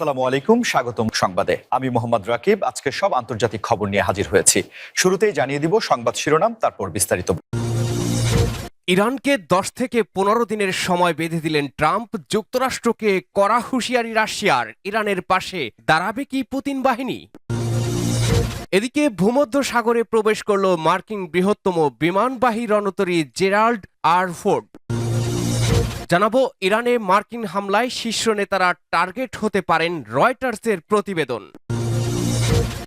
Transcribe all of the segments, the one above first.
আসসালামু আলাইকুম, স্বাগতম সংবাদে। আমি মোহাম্মদ রাকিব, আজকে সব আন্তর্জাতিক খবর নিয়ে হাজির হয়েছি। শুরুতেই জানিয়ে দিব সংবাদ শিরোনাম, তারপর বিস্তারিত। ইরানকে দশ থেকে পনেরো দিনের সময় বেঁধে দিলেন ট্রাম্প, যুক্তরাষ্ট্রকে কড়া হুঁশিয়ারি রাশিয়ার, ইরানের পাশে দাঁড়াবে কি পুতিন বাহিনী? এদিকে ভূমধ্য সাগরে প্রবেশ করল মার্কিন বৃহত্তম বিমানবাহী রণতরী জেরাল্ড আর ফোর্ড। জানাব, ইরানে মার্কিন হামলায় শীর্ষ নেতারা টার্গেট হতে পারেন রয়টার্সের প্রতিবেদন।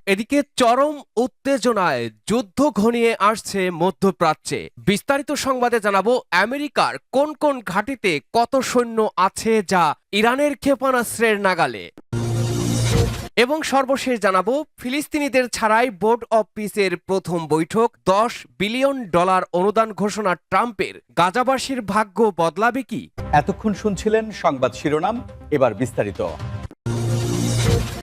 এদিকে চরম উত্তেজনায় যুদ্ধ ঘনিয়ে আসছে মধ্যপ্রাচ্যে। বিস্তারিত সংবাদে জানাব, আমেরিকার কোন কোন ঘাটিতে কত সৈন্য আছে যা ইরানের ক্ষেপণাস্ত্রের নাগালে? এবং সর্বশেষ জানাব ফিলিস্তিনিদের ছাড়াই বোর্ড অব পিসের প্রথম বৈঠক দশ বিলিয়ন ডলার অনুদান ঘোষণা ট্রাম্পের। গাজাবাসীর ভাগ্য বদলাবে কি? এতক্ষণ শুনছিলেন সংবাদ শিরোনাম এবার বিস্তারিত।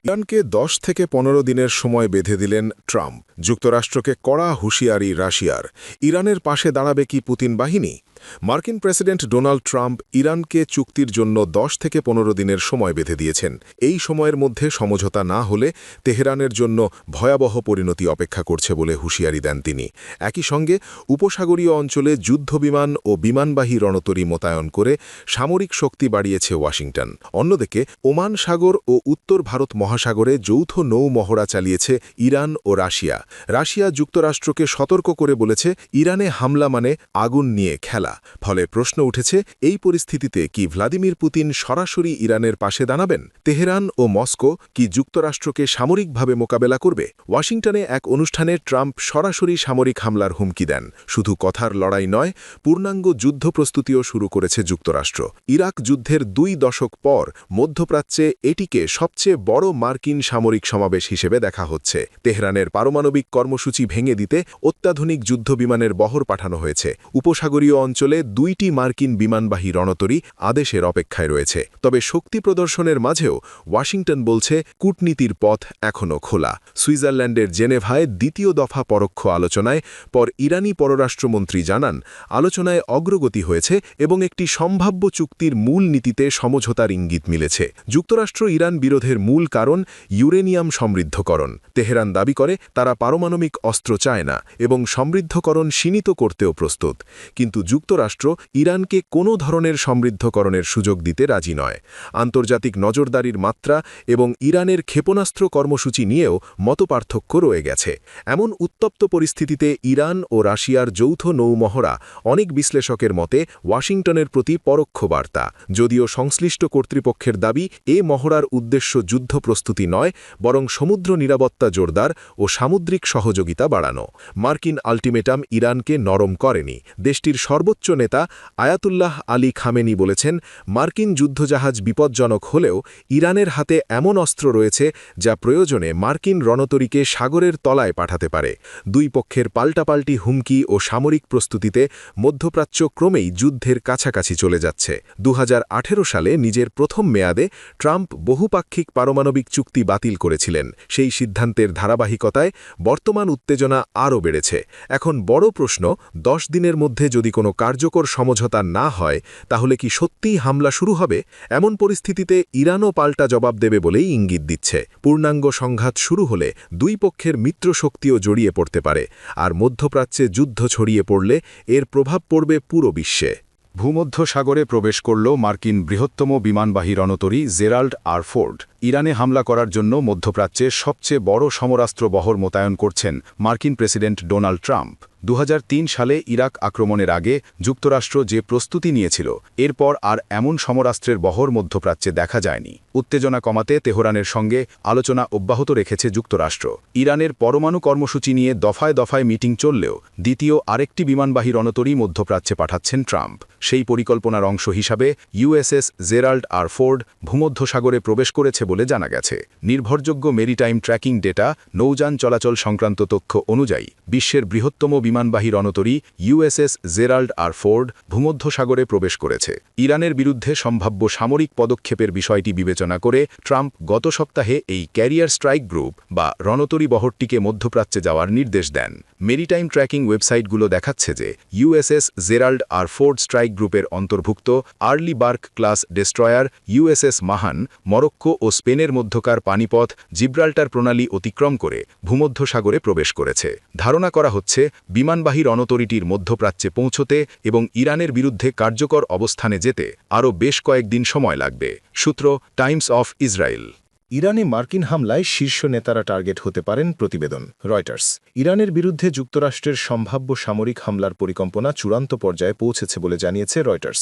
ইরানকে দশ থেকে পনেরো দিনের সময় বেঁধে দিলেন ট্রাম্প। যুক্তরাষ্ট্রকে কড়া হুঁশিয়ারি রাশিয়ার। ইরানের পাশে দাঁড়াবে কি পুতিন বাহিনী? মার্কিন প্রেসিডেন্ট ডোনাল্ড ট্রাম্প ইরানকে চুক্তির জন্য দশ থেকে পনেরো দিনের সময় বেঁধে দিয়েছেন। এই সময়ের মধ্যে সমঝোতা না হলে তেহরানের জন্য ভয়াবহ পরিণতি অপেক্ষা করছে বলে হুঁশিয়ারি দেন তিনি। একই সঙ্গে উপসাগরীয় অঞ্চলে যুদ্ধবিমান ও বিমানবাহী রণতরী মোতায়েন করে সামরিক শক্তি বাড়িয়েছে ওয়াশিংটন। অন্যদিকে, ওমান সাগর ও উত্তর ভারত মহাসাগরে যৌথ নৌ মহড়া চালিয়েছে ইরান ও রাশিয়া। রাশিয়া যুক্তরাষ্ট্রকে সতর্ক করে বলেছে, ইরানে হামলা মানে আগুন নিয়ে খেলা। ফলে প্রশ্ন উঠেছে, এই পরিস্থিতিতে কি ভ্লাদিমির পুতিন সরাসরি ইরানের পাশে দাঁড়াবেন? তেহরান ও মস্কো কি যুক্তরাষ্ট্রকে সামরিকভাবে মোকাবেলা করবে? ওয়াশিংটনে এক অনুষ্ঠানে ট্রাম্প সরাসরি সামরিক হামলার হুমকি দেন। শুধু কথার লড়াই নয়, পূর্ণাঙ্গ যুদ্ধ প্রস্তুতিও শুরু করেছে যুক্তরাষ্ট্র। ইরাক যুদ্ধের দুই দশক পর মধ্যপ্রাচ্যে এটিকে সবচেয়ে বড় মার্কিন সামরিক সমাবেশ হিসেবে দেখা হচ্ছে। তেহরানের পারমাণবিক কর্মসূচি ভেঙে দিতে অত্যাধুনিক যুদ্ধবিমানের বহর পাঠানো হয়েছে। উপসাগরীয় অঞ্চলে দুইটি মার্কিন বিমানবাহী রণতরী আদেশের অপেক্ষায় রয়েছে। তবে শক্তি প্রদর্শনের মাঝেও ওয়াশিংটন বলছে, কূটনীতির পথ এখনও খোলা। সুইজারল্যান্ডের জেনেভায় দ্বিতীয় দফা পরোক্ষ আলোচনায় পর ইরানি পররাষ্ট্রমন্ত্রী জানান, আলোচনায় অগ্রগতি হয়েছে এবং একটি সম্ভাব্য চুক্তির মূল নীতিতে সমঝোতার ইঙ্গিত মিলেছে। যুক্তরাষ্ট্র ইরান বিরোধের মূল কারণ ইউরেনিয়াম সমৃদ্ধকরণ। তেহরান দাবি করে, তারা পারমাণবিক অস্ত্র চায় না এবং সমৃদ্ধকরণ সীমিত করতেও প্রস্তুত। কিন্তু যুক্তরাষ্ট্র ইরানকে কোনো ধরনের সমৃদ্ধকরণের সুযোগ দিতে রাজি নয়। আন্তর্জাতিক নজরদারির মাত্রা এবং ইরানের ক্ষেপণাস্ত্র কর্মসূচি নিয়েও মতপার্থক্য রয়ে গেছে। এমন উত্তপ্ত পরিস্থিতিতে ইরান ও রাশিয়ার যৌথ নৌমহড়া অনেক বিশ্লেষকের মতে ওয়াশিংটনের প্রতি পরোক্ষ বার্তা। যদিও সংশ্লিষ্ট কর্তৃপক্ষের দাবি, এ মহড়ার উদ্দেশ্য যুদ্ধ প্রস্তুতি নয়, বরং সমুদ্র নিরাপত্তা জোরদার ও সামুদ্রিক সহযোগিতা বাড়ানো। মার্কিন আল্টিমেটাম ইরানকে নরম করেনি। দেশটির সর্বোচ্চ নেতা আয়াতুল্লাহ আলী খামেনি বলেছেন, মার্কিন যুদ্ধজাহাজ বিপজ্জনক হলেও ইরানের হাতে এমন অস্ত্র রয়েছে যা প্রয়োজনে মার্কিন রণতরীকে সাগরের তলায় পাঠাতে পারে। দুই পক্ষের পাল্টাপাল্টি হুমকি ও সামরিক প্রস্তুতিতে মধ্যপ্রাচ্য ক্রমেই যুদ্ধের কাছাকাছি চলে যাচ্ছে। দু হাজার আঠেরো সালে নিজের প্রথম মেয়াদে ট্রাম্প বহুপাক্ষিক পারমাণবিক চুক্তি বাতিল করেছিলেন। সেই সিদ্ধান্তের ধারাবাহিকতায় বর্তমান উত্তেজনা আরও বেড়েছে। এখন বড় প্রশ্ন, দশ দিনের মধ্যে যদি কোনো কার্যকর সমঝোতা না হয়, তাহলে কি সত্যিই হামলা শুরু হবে? এমন পরিস্থিতিতে ইরানও পাল্টা জবাব দেবে বলেই ইঙ্গিত দিচ্ছে। পূর্ণাঙ্গ সংঘাত শুরু হলে দুই পক্ষের মিত্রশক্তিও জড়িয়ে পড়তে পারে, আর মধ্যপ্রাচ্যে যুদ্ধ ছড়িয়ে পড়লে এর প্রভাব পড়বে পুরো বিশ্বে। ভূমধ্য সাগরে প্রবেশ করল মার্কিন বৃহত্তম বিমানবাহী রণতরী জেরাল্ড আর ফোর্ড। ইরানে হামলা করার জন্য মধ্যপ্রাচ্যে সবচেয়ে বড় সমরাস্ত্র বহর মোতায়েন করছেন মার্কিন প্রেসিডেন্ট ডোনাল্ড ট্রাম্প। দু হাজার তিন সালে ইরাক আক্রমণের আগে যুক্তরাষ্ট্র যে প্রস্তুতি নিয়েছিল, এরপর আর এমন সমরাস্ত্রের বহর মধ্যপ্রাচ্যে দেখা যায়নি। উত্তেজনা কমাতে তেহরানের সঙ্গে আলোচনা অব্যাহত রেখেছে যুক্তরাষ্ট্র। ইরানের পরমাণু কর্মসূচি নিয়ে দফায় দফায় মিটিং চললেও দ্বিতীয় আরেকটি বিমানবাহী রণতরী মধ্যপ্রাচ্যে পাঠাচ্ছেন ট্রাম্প। সেই পরিকল্পনার অংশ হিসাবে ইউএসএস জেরাল্ড আর ফোর্ড ভূমধ্যসাগরে প্রবেশ করেছে বলে জানা গেছে। নির্ভরযোগ্য মেরিটাইম ট্র্যাকিং ডেটা নৌযান চলাচল সংক্রান্ত তথ্য অনুযায়ী বিশ্বের বৃহত্তম বিমানবাহী রণতরী ইউএসএস জেরাল্ড আর ফোর্ড ভূমধ্যসাগরে প্রবেশ করেছে। ইরানের বিরুদ্ধে সম্ভাব্য সামরিক পদক্ষেপের বিষয়টি বিবেচনা করে ট্রাম্প গত সপ্তাহে এই ক্যারিয়ার স্ট্রাইক গ্রুপ বা রণতরী বহরটিকে মধ্যপ্রাচ্যে যাওয়ার নির্দেশ দেন। মেরিটাইম ট্র্যাকিং ওয়েবসাইটগুলো দেখাচ্ছে যে USS Gerald R Ford strike গ্রুপের অন্তর্ভুক্ত Arleigh Burke class destroyer USS Mahan, Morocco ও স্পেনের মধ্যকার পানিপথ জিব্রাল্টার প্রণালী অতিক্রম করে ভূমধ্যসাগরে প্রবেশ করেছে। ধারণা করা হচ্ছে বিমানবাহী রণতরীটির মধ্যপ্রাচ্যে পৌঁছতে এবং ইরানের বিরুদ্ধে কার্যকর অবস্থানে যেতে আরও বেশ কয়েকদিন সময় লাগবে, সূত্র টাইমস অফ ইসরায়েল। ইরানে মার্কিন হামলায় শীর্ষ নেতারা টার্গেট হতে পারেন প্রতিবেদন, রয়টার্স। ইরানের বিরুদ্ধে যুক্তরাষ্ট্রের সম্ভাব্য সামরিক হামলার পরিকল্পনা চূড়ান্ত পর্যায়ে পৌঁছেছে বলে জানিয়েছে রয়টার্স।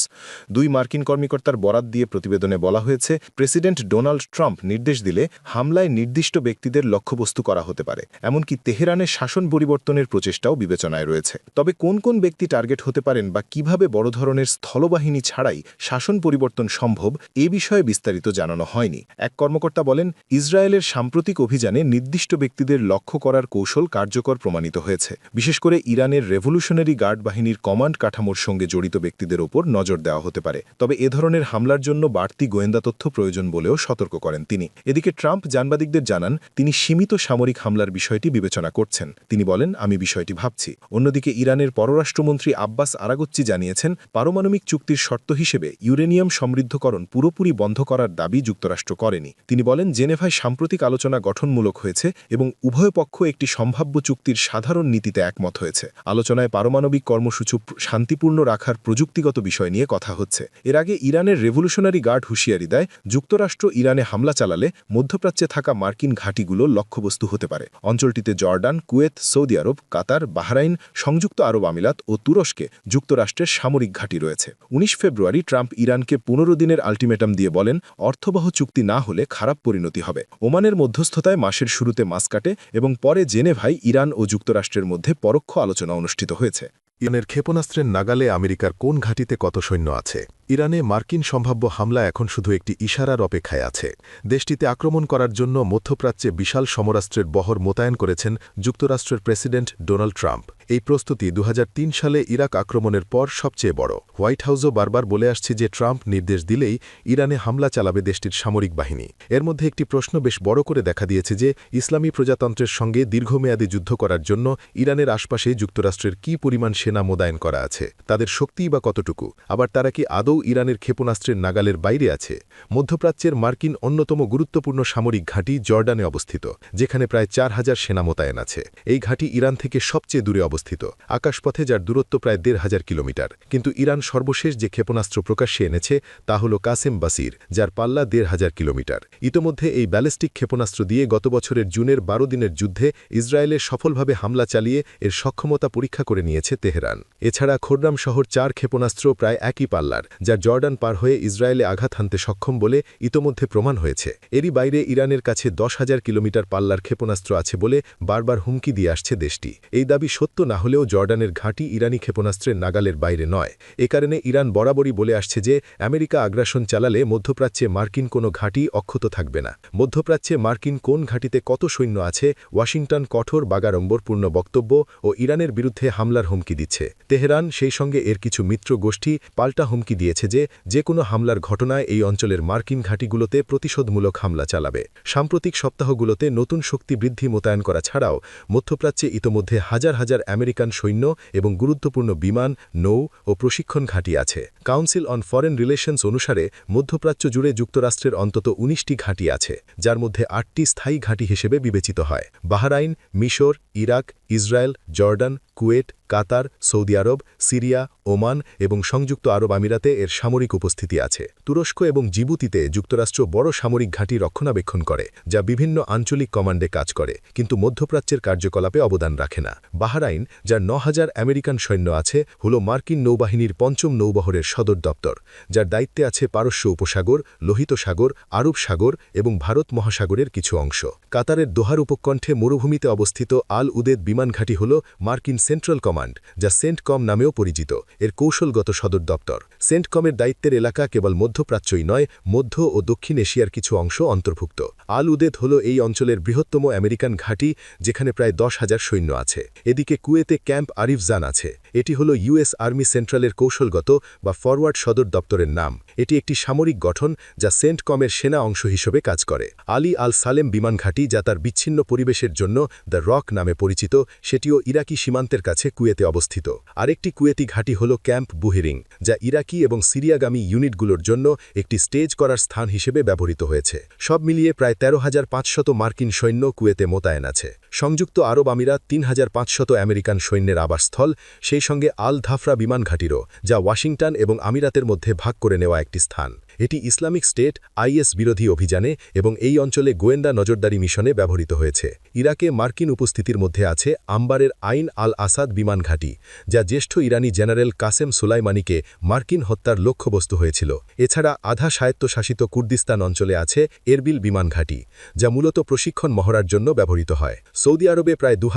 দুই মার্কিন কর্মকর্তার বরাত দিয়ে প্রতিবেদনে বলা হয়েছে, প্রেসিডেন্ট ডোনাল্ড ট্রাম্প নির্দেশ দিলে হামলায় নির্দিষ্ট ব্যক্তিদের লক্ষ্যবস্তু করা হতে পারে, এমনকি তেহরানের শাসন পরিবর্তনের প্রচেষ্টাও বিবেচনায় রয়েছে। তবে কোন কোন ব্যক্তি টার্গেট হতে পারেন বা কীভাবে বড় ধরনের স্থলবাহিনী ছাড়াই শাসন পরিবর্তন সম্ভব, এ বিষয়ে বিস্তারিত জানানো হয়নি। এক কর্মকর্তা বলেন, ইসরায়েলের সাম্প্রতিক অভিযানে নির্দিষ্ট ব্যক্তিদের লক্ষ্য করার কৌশল কার্যকর প্রমাণিত হয়েছে। বিশেষ করে ইরানের রেভলিউশনারি গার্ড বাহিনীর কমান্ড কাঠামোর সঙ্গে জড়িত ব্যক্তিদের ওপর নজর দেওয়া হতে পারে। তবে এ ধরনের হামলার জন্য বাড়তি গোয়েন্দা তথ্য প্রয়োজন বলেও সতর্ক করেন তিনি। এদিকে ট্রাম্প সাংবাদিকদের জানান, তিনি সীমিত সামরিক হামলার বিষয়টি বিবেচনা করছেন। তিনি বলেন, আমি বিষয়টি ভাবছি। অন্যদিকে ইরানের পররাষ্ট্রমন্ত্রী আব্বাস আরাগচ্চি জানিয়েছেন, পারমাণবিক চুক্তির শর্ত হিসেবে ইউরেনিয়াম সমৃদ্ধকরণ পুরোপুরি বন্ধ করার দাবি যুক্তরাষ্ট্র করেনি। তিনি বলেন জেনেভায় সাম্প্রতিক আলোচনা গঠনমূলক হয়েছে এবং উভয় পক্ষ একটি সম্ভাব্য চুক্তির সাধারণ নীতিতে একমত হয়েছে। আলোচনায় পারমাণবিক কর্মসূচি শান্তিপূর্ণ রাখার প্রযুক্তিগত বিষয় নিয়ে কথা হচ্ছে। এর আগে ইরানের রেভলিউশনারি গার্ড হুঁশিয়ারি দেয়, যুক্তরাষ্ট্র ইরানে হামলা চালালে মধ্যপ্রাচ্যে থাকা মার্কিন ঘাঁটিগুলো লক্ষ্যবস্তু হতে পারে। অঞ্চলটিতে Jordan, Kuwait, Saudi Arab, Qatar, Bahrain, সংযুক্ত আরব আমিরাত ও তুরস্কে যুক্তরাষ্ট্রের সামরিক ঘাঁটি রয়েছে। উনিশ ফেব্রুয়ারি ট্রাম্প ইরানকে পনেরো দিনের আলটিমেটাম দিয়ে বলেন, অর্থবহ চুক্তি না হলে খারাপ পরিণতি হবে। ওমানের মধ্যস্থতায় মাসের শুরুতে মাস্কাটে এবং পরে জেনেভাই ইরান ও যুক্তরাষ্ট্রের মধ্যে পরোক্ষ আলোচনা অনুষ্ঠিত হয়েছে। ইরানের ক্ষেপণাস্ত্রের নাগালে আমেরিকার কোন ঘাঁটিতে কত সৈন্য আছে? ইরানে মার্কিন সম্ভাব্য হামলা এখন শুধু একটি ইশারার অপেক্ষায় আছে। দেশটিতে আক্রমণ করার জন্য মধ্যপ্রাচ্যে বিশাল সমরাস্ত্রের বহর মোতায়েন করেছেন যুক্তরাষ্ট্রের প্রেসিডেন্ট ডোনাল্ড ট্রাম্প। এই প্রস্তুতি দুহাজার তিন সালে ইরাক আক্রমণের পর সবচেয়ে বড়। হোয়াইট হাউসও বারবার বলে আসছে যে ট্রাম্প নির্দেশ দিলেই ইরানে হামলা চালাবে দেশটির সামরিক বাহিনী। এর মধ্যে একটি প্রশ্ন বেশ বড় করে দেখা দিয়েছে যে ইসলামী প্রজাতন্ত্রের সঙ্গে দীর্ঘমেয়াদী যুদ্ধ করার জন্য ইরানের আশপাশে যুক্তরাষ্ট্রের কি পরিমাণ সেনা মোতায়েন করা আছে, তাদের শক্তিই বা কতটুকু, আবার তারা কি আদৌ ইরানের ক্ষেপণাস্ত্রের নাগালের বাইরে আছে। মধ্যপ্রাচ্যের মার্কিন অন্যতম গুরুত্বপূর্ণ সামরিক ঘাঁটি জর্ডানে অবস্থিত, যেখানে প্রায় চার হাজার সেনা মোতায়েন আছে। এই ঘাঁটি ইরান থেকে সবচেয়ে দূরে অবস্থিত, আকাশপথে যার দূরত্ব প্রায় দেড় হাজার কিলোমিটার। কিন্তু ইরান সর্বশেষ যে ক্ষেপণাস্ত্র প্রকাশ্যে এনেছে, তা হল কাসেম বাসির, যার পাল্লা দেড় হাজার কিলোমিটার। ইতোমধ্যে এই ব্যালিস্টিক ক্ষেপণাস্ত্র দিয়ে গত বছরের জুনের বারো দিনের যুদ্ধে ইসরায়েলে সফলভাবে হামলা চালিয়ে এর সক্ষমতা পরীক্ষা করে নিয়েছে তেহরান। এছাড়া খোররাম শহর চার ক্ষেপণাস্ত্র প্রায় একই পাল্লার যা জর্ডান পার হয়ে ইসরায়েলে আঘাত হানতে সক্ষম বলে ইতোমধ্যে প্রমাণ হয়েছে। এরই বাইরে ইরানের কাছে দশ হাজার কিলোমিটার পাল্লার ক্ষেপণাস্ত্র আছে বলে বারবার হুমকি দিয়ে আসছে দেশটি। এই দাবি সত্য না হলেও জর্ডানের ঘাঁটি ইরানি ক্ষেপণাস্ত্রের নাগালের বাইরে নয়। এ কারণে ইরান বরাবরই বলে আসছে যে, আমেরিকা আগ্রাসন চালালে মধ্যপ্রাচ্যে মার্কিন কোনো ঘাঁটি অক্ষত থাকবে না। মধ্যপ্রাচ্যে মার্কিন কোন ঘাঁটিতে কত সৈন্য আছে, ওয়াশিংটন কঠোর বাগাড়ম্বরপূর্ণ বক্তব্য ও ইরানের বিরুদ্ধে হামলার হুমকি দিচ্ছে। তেহরান সেই সঙ্গে এর কিছু মিত্র গোষ্ঠী পাল্টা হুমকি দিয়েছে। যে যে কোনো হামলার ঘটনায় এই অঞ্চলের মার্কিন ঘাঁটিগুলোতে প্রতিশোধমূলক হামলা চালাবে। সাম্প্রতিক সপ্তাহগুলোতে নতুন শক্তি বৃদ্ধি মোতায়েন করা ছাড়াও, মধ্যপ্রাচ্যে ইতোমধ্যে হাজার হাজার আমেরিকান সৈন্য এবং গুরুত্বপূর্ণ বিমান, নৌ ও প্রশিক্ষণ ঘাঁটি আছে। কাউন্সিল অন ফরেন রিলেশনস অনুসারে, মধ্যপ্রাচ্য জুড়ে যুক্তরাষ্ট্রের অন্তত উনিশটি ঘাঁটি আছে, যার মধ্যে আটটি স্থায়ী ঘাঁটি হিসেবে বিবেচিত হয়। বাহরাইন, মিশর, Iraq Israel, Jordan Kuwait Qatar, Saudi Arab, Syria, Oman এবং সংযুক্ত আরব আমিরাতে এর সামরিক উপস্থিতি আছে। তুরস্ক এবং জিবুতিতে যুক্তরাষ্ট্র বড় সামরিক ঘাঁটি রক্ষণাবেক্ষণ করে, যা বিভিন্ন আঞ্চলিক কমান্ডে কাজ করে, কিন্তু মধ্যপ্রাচ্যের কার্যকলাপে অবদান রাখে না। বাহরাইন, যার ন হাজার আমেরিকান সৈন্য আছে, হল মার্কিন নৌবাহিনীর পঞ্চম নৌবহরের সদর দপ্তর, যার দায়িত্বে আছে পারস্য উপসাগর, লোহিত সাগর, আরব সাগর এবং ভারত মহাসাগরের কিছু অংশ। কাতারের দোহার উপকণ্ঠে মরুভূমিতে অবস্থিত আল উদেদ বিমান বিমান ঘাঁটি হল মার্কিন সেন্ট্রাল কমান্ড, যা সেন্টকম নামেও পরিচিত। এর কৌশলগত সদর দপ্তর। সেন্টকমের দায়িত্বের এলাকা কেবল মধ্যপ্রাচ্যই নয়, মধ্য ও দক্ষিণ এশিয়ার কিছু অংশ অন্তর্ভুক্ত। আল উদেদ হল এই অঞ্চলের বৃহত্তম আমেরিকান ঘাঁটি, যেখানে প্রায় দশ হাজার সৈন্য আছে। এদিকে কুয়েতে ক্যাম্প আরিফজান আছে। এটি হল ইউএস আর্মি সেন্ট্রালের কৌশলগত বা ফরওয়ার্ড সদর দপ্তরের নাম। এটি একটি সামরিক গঠন যা সেন্ট কমের সেনা অংশ হিসেবে কাজ করে। আলী আল সালেম বিমান ঘাঁটি যা তার বিচ্ছিন্ন পরিবেশের জন্য দ্য রক নামে পরিচিত, সেটিও ইরাকি সীমান্তের কাছে কুয়েতে অবস্থিত। আরেকটি কুয়েতি ঘাঁটি হল ক্যাম্প বুহেরিং, যা ইরাকি এবং সিরিয়াগামী ইউনিটগুলোর জন্য একটি স্টেজ করার স্থান হিসেবে ব্যবহৃত হয়েছে। সব মিলিয়ে প্রায় তেরো হাজার পাঁচশত মার্কিন সৈন্য কুয়েতে মোতায়েন আছে। সংযুক্ত আরব আমিরাত তিন হাজার পাঁচশত আমেরিকান সৈন্যের আবাসস্থল, সেই সঙ্গে আল ধাফরা বিমান ঘাঁটিরও, যা ওয়াশিংটন এবং আমিরাতের মধ্যে ভাগ করে নেওয়া একটি স্থান। এটি ইসলামিক স্টেট আইএস বিরোধী অভিযানে এবং এই অঞ্চলে গোয়েন্দা নজরদারি মিশনে ব্যবহৃত হয়েছে। ইরাকে মার্কিন উপস্থিতির মধ্যে আছে আম্বারের আইন আল আসাদ বিমান ঘাঁটি, যা জ্যেষ্ঠ ইরানি জেনারেল কাসেম সুলাইমানিকে মার্কিন হত্যার লক্ষ্যবস্তু হয়েছিল। এছাড়া আধা স্বায়ত্তশাসিত কুর্দিস্তান অঞ্চলে আছে এরবিল বিমান ঘাঁটি, যা মূলত প্রশিক্ষণ মহড়ার জন্য ব্যবহৃত হয়। সৌদি আরবে প্রায় দু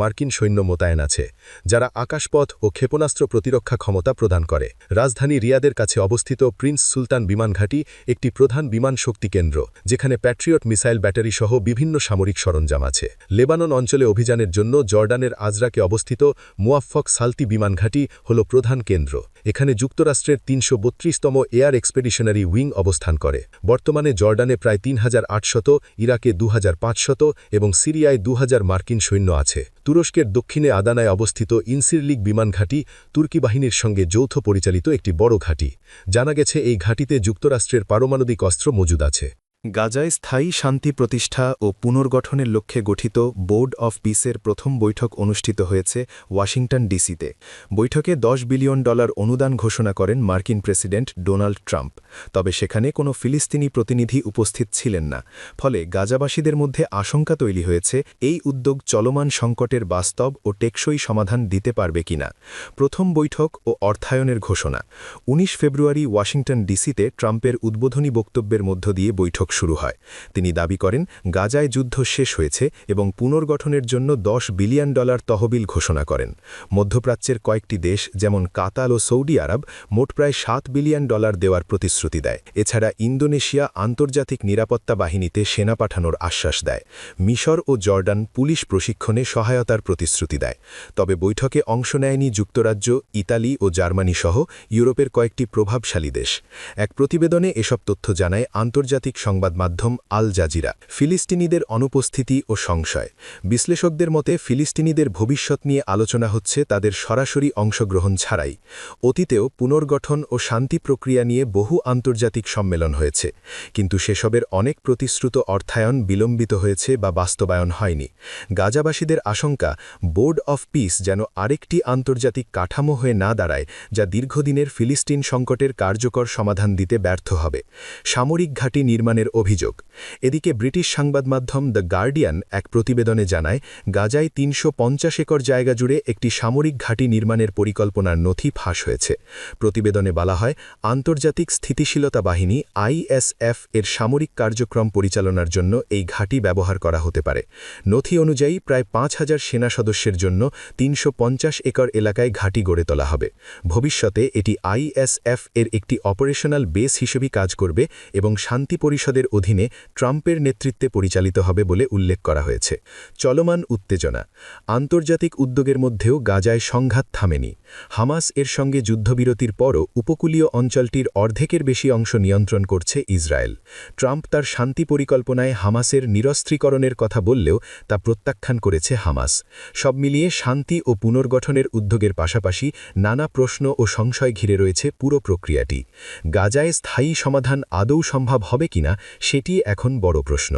মার্কিন সৈন্য মোতায়েন আছে, যারা আকাশপথ ও ক্ষেপণাস্ত্র প্রতিরক্ষা ক্ষমতা প্রদান করে। রাজধানী রিয়াদের কাছে অবস্থিত প্রিন্স সুলতান বিমান ঘাঁটি একটি প্রধান বিমান শক্তি কেন্দ্র, যেখানে প্যাট্রিয়ট মিসাইল ব্যাটারি সহ বিভিন্ন সামরিক সরঞ্জাম আছে। লেবানন অঞ্চলে অভিযানের জন্য জর্ডানের আজরাকে অবস্থিত মুয়াফক সালতি বিমান ঘাঁটি হল প্রধান কেন্দ্র। এখানে যুক্তরাষ্ট্রের তিনশো বত্রিশতম এয়ার এক্সপেডিশনারি উইং অবস্থান করে। বর্তমানে জর্ডানে প্রায় তিন ইরাকে দু এবং সিরিয়ায় দু হাজার মার্কিন সৈন্য আছে। তুরস্কের দক্ষিণে আদানায় অবস্থিত ইনসিরলিক বিমান ঘাঁটি তুর্কি বাহিনীর সঙ্গে যৌথ পরিচালিত একটি বড় ঘাঁটি। জানা গেছে, এই ঘাঁটিতে যুক্তরাষ্ট্রের পারমাণবিক অস্ত্র মজুদ আছে। গাজায় স্থায়ী শান্তি প্রতিষ্ঠা ও পুনর্গঠনের লক্ষ্যে গঠিত বোর্ড অফ পিসের প্রথম বৈঠক অনুষ্ঠিত হয়েছে ওয়াশিংটন ডিসিতে। বৈঠকে দশ বিলিয়ন ডলার অনুদান ঘোষণা করেন মার্কিন প্রেসিডেন্ট ডোনাল্ড ট্রাম্প। তবে সেখানে কোনো ফিলিস্তিনি প্রতিনিধি উপস্থিত ছিলেন না। ফলে গাজাবাসীদের মধ্যে আশঙ্কা তৈরি হয়েছে, এই উদ্যোগ চলমান সংকটের বাস্তব ও টেকসই সমাধান দিতে পারবে কিনা। প্রথম বৈঠক ও অর্থায়নের ঘোষণা। ১৯ ফেব্রুয়ারি ওয়াশিংটন ডিসিতে ট্রাম্পের উদ্বোধনী বক্তব্যের মধ্য দিয়ে বৈঠক শুরু হয়। তিনি দাবি করেন, গাজায় যুদ্ধ শেষ হয়েছে এবং পুনর্গঠনের জন্য দশ বিলিয়ন ডলার তহবিল ঘোষণা করেন। মধ্যপ্রাচ্যের কয়েকটি দেশ, যেমন কাতাল ও সৌদি আরব, মোট প্রায় সাত বিলিয়ন ডলার দেওয়ার প্রতিশ্রুতি দেয়। এছাড়া ইন্দোনেশিয়া আন্তর্জাতিক নিরাপত্তা বাহিনীতে সেনা পাঠানোর আশ্বাস দেয়। মিশর ও জর্ডান পুলিশ প্রশিক্ষণে সহায়তার প্রতিশ্রুতি দেয়। তবে বৈঠকে অংশ নেয়নি যুক্তরাজ্য, ইতালি ও জার্মানি সহ ইউরোপের কয়েকটি প্রভাবশালী দেশ। এক প্রতিবেদনে এসব তথ্য জানায়, আন্তর্জাতিক সংবাদ মাধ্যম আল জাজিরা। ফিলিস্তিনিদের অনুপস্থিতি ও সংশয়। বিশ্লেষকদের মতে, ফিলিস্তিনিদের ভবিষ্যৎ নিয়ে আলোচনা হচ্ছে তাদের সরাসরি অংশগ্রহণ ছাড়াই। অতীতেও পুনর্গঠন ও শান্তি প্রক্রিয়া নিয়ে বহু আন্তর্জাতিক সম্মেলন হয়েছে। কিন্তু সেসবের অনেক প্রতিশ্রুত অর্থায়ন বিলম্বিত হয়েছে বা বাস্তবায়ন হয়নি। গাজাবাসীদের আশঙ্কা, বোর্ড অফ পিস যেন আরেকটি আন্তর্জাতিক কাঠামো হয়ে না দাঁড়ায়, যা দীর্ঘদিনের ফিলিস্তিন সংকটের কার্যকর সমাধান দিতে ব্যর্থ হবে। সামরিক ঘাঁটি নির্মাণের অভিযোগ। এদিকে ব্রিটিশ সংবাদ মাধ্যম দ্য গার্ডিয়ান এক প্রতিবেদনে জানায়, গাজায় তিনশো একর জায়গা জুড়ে একটি সামরিক ঘাঁটি নির্মাণের পরিকল্পনার নথি ফাঁস হয়েছে। প্রতিবেদনে বলা হয়, আন্তর্জাতিক স্থিতিশীলতা বাহিনী আইএসএফ এর সামরিক কার্যক্রম পরিচালনার জন্য এই ঘাঁটি ব্যবহার করা হতে পারে। নথি অনুযায়ী প্রায় পাঁচ হাজার সেনা সদস্যের জন্য তিনশো পঞ্চাশ একর এলাকায় ঘাঁটি গড়ে তোলা হবে। ভবিষ্যতে এটি আইএসএফ এর একটি অপারেশনাল বেস হিসেবে কাজ করবে এবং শান্তি পরিষদের অধীনে ট্রাম্পের নেতৃত্বে পরিচালিত হবে বলে উল্লেখ করা হয়েছে। চলমান উত্তেজনা। আন্তর্জাতিক উদ্যোগের মধ্যেও গাজায় সংঘাত থামেনি। হামাস এর সঙ্গে যুদ্ধবিরতির পরও উপকূলীয় অঞ্চলটির অর্ধেকের বেশি অংশ নিয়ন্ত্রণ করছে ইসরায়েল। ট্রাম্প তার শান্তি পরিকল্পনায় হামাসের নিরস্ত্রীকরণের কথা বললেও তা প্রত্যাখ্যান করেছে হামাস। সব মিলিয়ে শান্তি ও পুনর্গঠনের উদ্যোগের পাশাপাশি নানা প্রশ্ন ও সংশয় ঘিরে রয়েছে পুরো প্রক্রিয়াটি। গাজায় স্থায়ী সমাধান আদৌ সম্ভব হবে কিনা সেটি এখন বড় প্রশ্ন।